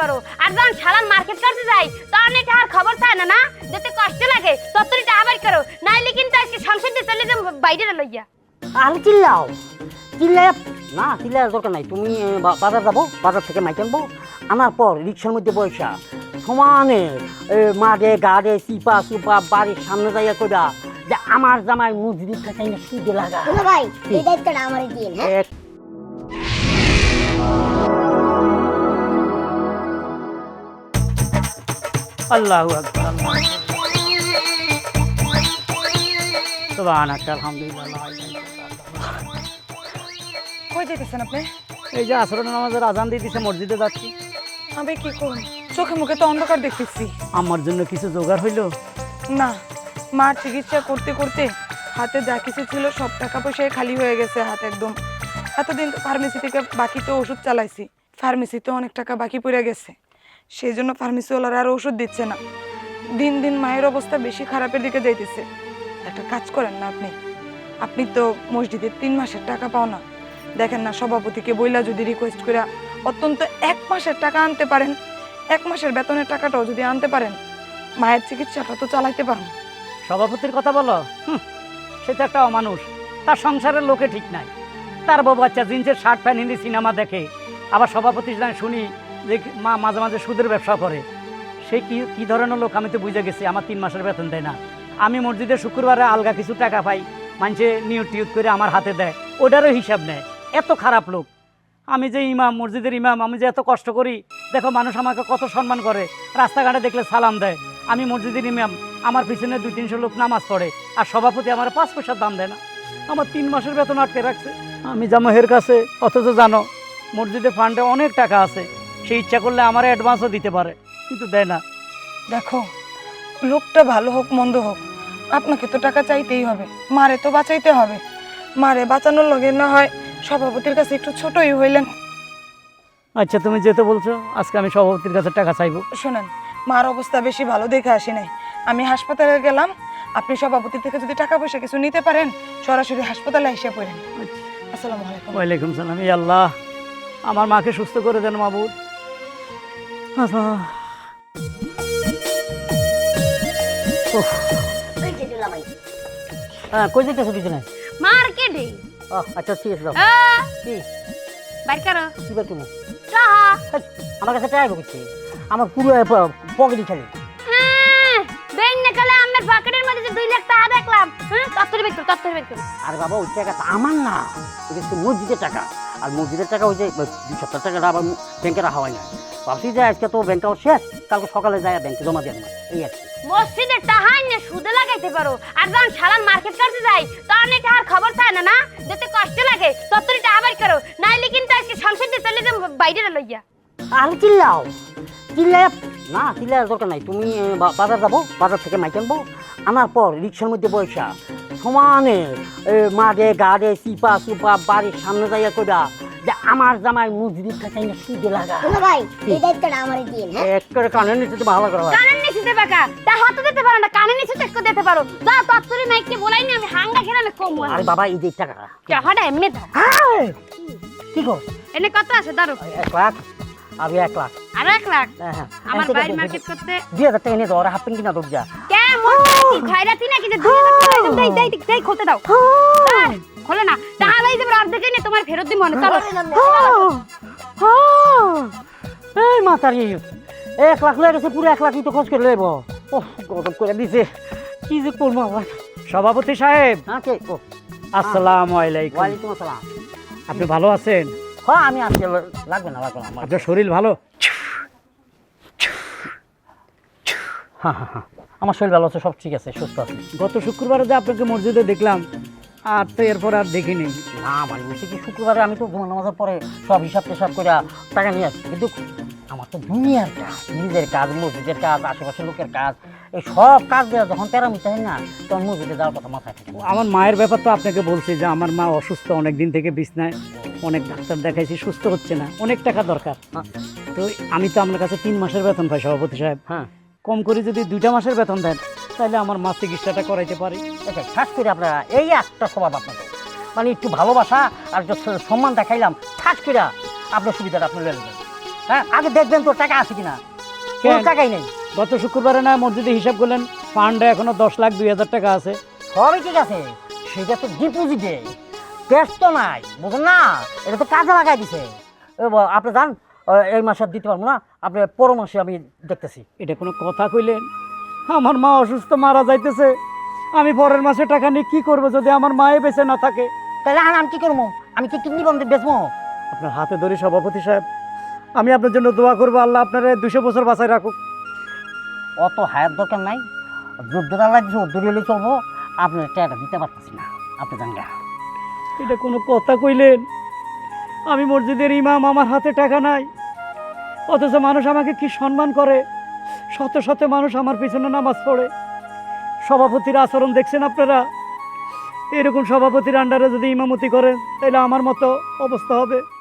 পারো। আর যখন মার্কেট করতে যাই তখন এটা আর খবর থাকে না না? যেতে কষ্ট লাগে তত্তরিটা আবার করো। নাইলে কিন্তু আজকে সংসার দিয়ে চলে যাব বাইরে লইয়া। আর চিল্লাও। চিল্লায় না চিল্লার দরকার নাই। তুমি বাজার যাব বাজার থেকে মাইক আনব আনার পর রিক্সার মধ্যে বৈশা সমানে মাঠে গাড়ে চিপা চুপা বাড়ির সামনে যাইয়া কইরা যে আমার জামাই মজুরি খাটাই না সুদে লাগা। ভাই এই দায়িত্বটা আমারই দিন হ্যাঁ? আল্লাহু আকবার। সুবহানাক আলহামদুলিল্লাহ। কই যেতেছেন আপনি? এই যে আসরের নামাজের আজান দিয়ে দিছে মসজিদে যাচ্ছি। আমি কি করুন চোখে মুখে তো অন্ধকার দেখতেছি। আমার জন্য কিছু জোগাড় হইল? না মার চিকিৎসা করতে করতে হাতে যা কিছু ছিল সব টাকা পয়সায় খালি হয়ে গেছে হাত একদম। এতদিন ফার্মেসি থেকে বাকি তো ওষুধ চালাইছি। ফার্মেসিতে অনেক টাকা বাকি পড়ে গেছে। সেই জন্য ফার্মেসিওয়ালারা আর ওষুধ দিচ্ছে না। দিন দিন মায়ের অবস্থা বেশি খারাপের দিকে যাইতেছে। একটা কাজ করেন না আপনি। আপনি তো মসজিদের তিন মাসের টাকা পাও না। দেখেন না সভাপতিকে বইলা যদি রিকোয়েস্ট করে অত্যন্ত এক মাসের টাকা আনতে পারেন। এক মাসের বেতনের টাকাটাও যদি আনতে পারেন, মায়ের চিকিৎসাটা তো চালাইতে পারেন সভাপতির কথা বলো? সে তো একটা অমানুষ। তার সংসারের লোকে ঠিক নাই। তার বউ বাচ্চা জিন্সের শার্ট প্যান্ট হিন্দি সিনেমা দেখে। আবার সভাপতি শুনি যে মা মাঝে মাঝে সুদের ব্যবসা করে। সে কি কি ধরনের লোক আমি তো বুঝে গেছি, আমার তিন মাসের বেতন দেয় না। আমি মসজিদে শুক্রবারে আলগা কিছু টাকা পাই মানুষে নিউট টিউট করে আমার হাতে দেয়, ওটারও হিসাব নেয়। এত খারাপ লোক। আমি যে ইমাম, মসজিদের ইমাম, আমি যে এত কষ্ট করি, দেখো মানুষ আমাকে কত সম্মান করে, রাস্তাঘাটে দেখলে সালাম দেয়। আমি মসজিদের ইমাম, আমার পিছনে দুই তিনশো লোক নামাজ পড়ে, আর সভাপতি আমার পাঁচ পয়সার দাম দেয় না। আমার তিন মাসের বেতন আটকে রাখছে। আমি যাব হের কাছে, অথচ জানো মসজিদের ফান্ডে অনেক টাকা আছে। সে ইচ্ছা করলে আমার অ্যাডভান্সও দিতে পারে কিন্তু দেয় না। দেখো লোকটা ভালো হোক মন্দ হোক আপনাকে তো টাকা চাইতেই হবে মারে তো বাঁচাইতে হবে। মারে বাঁচানোর লগে না হয় সভাপতির কাছে একটু ছোটই হইলেন। আচ্ছা তুমি যেতে বলছো আজকে আমি সভাপতির কাছে টাকা চাইব। শোনেন মার অবস্থা বেশি ভালো দেখে আসি নাই। আমি হাসপাতালে গেলাম আপনি সভাপতি থেকে যদি টাকা পয়সা কিছু নিতে পারেন সরাসরি হাসপাতালে এসে পড়েন। আচ্ছা। আসসালামু আলাইকুম। ওয়ালাইকুম সালাম আল্লাহ। আমার মাকে সুস্থ করে দেন মাবুদ। ভাই হ্যাঁ কই যেতেছো পিছনে? মার্কেটে। ও আচ্ছা ঠিক আছে দাও। কি? বাইর করো। কি বার তুমি টাহা আমার কাছে আমার পুরো খালি। আমার পকেটের মধ্যে দুই লাখ টাকা দেখলাম হ্যাঁ তত্তরি বের করো তত্তরি বের করো আরে বাবা ওই টাকা তো আমার না এটা হচ্ছে মসজিদের টাকা। আর মসজিদের টাকা ওই যে দুই সপ্তাহ টাকাটা আবার ব্যাংকে রাখা হয় না। ভাবছি যে আজকে তো ব্যাংকটা শেষ কালকে সকালে যায় ব্যাংকে জমা দিয়ে। এই আর মসজিদের সুদে লাগাইতে পারো আর যখন শালান মার্কেট করতে যাই তখন এটা আর খবর থাকে না না? যেতে কষ্ট লাগে তত্তরিটা আবার করো নাইলে কিন্তু আজকে সংসার দিয়ে চলে যাব বাইরে লইয়া। আর চিল্লাও চিল্লায় না চিল্লার দরকার নাই। তুমি বাজার যাব বাজার থেকে মাইক আনব আনার পর রিক্সার মধ্যে বৈশা সমানে এ, মাঠে গাড়ে চিপা চুপা বাড়ির সামনে যাইয়া কইরা যে আমার জামাই মজুরি খাটাই না সুদে লাগা ভাই এই দায়িত্বটা আমারই দিন হ্যাঁ? এক করে কানে নিতে তো ভালো করা কানের নিচে দেবে কা? তা হাতে দিতে পারো না কানের নিচে চেক দিতে পারো। যা তত্তরি মাইককে বলাই না আমি হাঙ্গা খেলে আমি কম আরে। বাবা এই যে টাকা টাকাটা এমনি দাও! কি গো? এনে কত আছে দাঁড়ো। এক লাখ। আমি এক লাখ। আরও এক লাখ? হ্যাঁ, হ্যাঁ। আমার আছে। মার্কেট করতে? দুই হাজার টাকা নিয়ে আর হাফ প্যান্ট কিনা দরজা কেমন? কি খাইরাতি নাকি যে দুই হাজার টাকা দেই দেই দেই খুলতে দাও। খোলে না। তাহলে এই যে অর্ধেক এনে তোমার ফেরত দিব মনে চলো। এই মাতারি এক লাখ লয়ে গেছে পুরো এক লাখই তো খরচ করে লেব ও গজব করে দিছে। কি যে করব আবার? সভাপতি সাহেব। হ্যাঁ কে? ও। আসসালামু আলাইকুম। ওয়ালাইকুম আসসালাম। আপনি ভালো আছেন? হ্যাঁ আমি আজকে লাগবে না লাগবে না আপনার শরীর ভালো? হ্যাঁ হ্যাঁ হ্যাঁ আমার শরীর ভালো আছে সব ঠিক আছে সুস্থ আছে। গত শুক্রবারে যে আপনাকে মসজিদে দেখলাম আর তো এরপর আর দেখিনি। না মানে বলছি কি শুক্রবারে আমি তো জুমার নামাজের পরে সব হিসাব টিসাব করে টাকা নিয়ে আসছি। কিন্তু আমার তো দুনিয়ার কাজ নিজের কাজ মসজিদের কাজ আশেপাশের লোকের কাজ এই সব কাজ দেওয়া যখন তেরা মিটে হয় না তখন মসজিদে যাওয়ার কথা মাথায় থাকে। আমার মায়ের ব্যাপার তো আপনাকে বলছি যে আমার মা অসুস্থ অনেক দিন থেকে বিছনায় অনেক ডাক্তার দেখাইছি সুস্থ হচ্ছে না অনেক টাকা দরকার। হ্যাঁ। তো আমি তো আপনার কাছে তিন মাসের বেতন পাই সভাপতি সাহেব। হ্যাঁ। কম করে যদি দুইটা মাসের বেতন দেন তাহলে আমার মা চিকিৎসাটা করাইতে পারি। আচ্ছা ঠাস করে আপনারা এই একটা স্বভাব আপনাদের। মানে একটু ভালোবাসা আর সম্মান দেখাইলাম ঠাস করে আপনার সুবিধাটা আপনি হ্যাঁ আগে দেখবেন তোর টাকা আছে কোনো কেন? টাকাই নেই। গত শুক্রবারে না মসজিদে হিসাব করলেন ফান্ডে এখনও দশ লাখ দুই হাজার টাকা আছে। সবই ঠিক আছে সেটা তো ডিপোজিটে ক্যাশ তো নাই বুঝলেন না? এটা তো কাজে লাগাই দিছে। এ ব- আপনি যান এই মাসে আর দিতে পারব না আপনি পর মাসে আমি দেখতেছি। এটা কোনো কথা কইলেন? আমার মা অসুস্থ মারা যাইতেছে। আমি পরের মাসে টাকা নিয়ে কি করব যদি আমার মায়ে বেঁচে না থাকে? তাহলে আর আমি কি করব? আমি কি কিডনি বন্ধ বেচবো? আপনার হাতে ধরে সভাপতি সাহেব। আমি আপনার জন্য দোয়া করব আল্লাহ আপনার দুশো বছর বাঁচায় রাখুক। অত হায়ার দরকার নাই। আল্লাহ দিচ্ছে উদ্যোগ হলে চলবো। আপনার টাকাটা দিতে পারতেছি না। আপনি জান। এটা কোনো কথা কইলেন? আমি মসজিদের ইমাম, আমার হাতে টাকা নাই। অথচ মানুষ আমাকে কি সম্মান করে? শত শত মানুষ আমার পিছনে নামাজ পড়ে। সভাপতির আচরণ দেখছেন আপনারা? এরকম সভাপতির আন্ডারে যদি ইমামতি করেন, তাহলে আমার মতো অবস্থা হবে।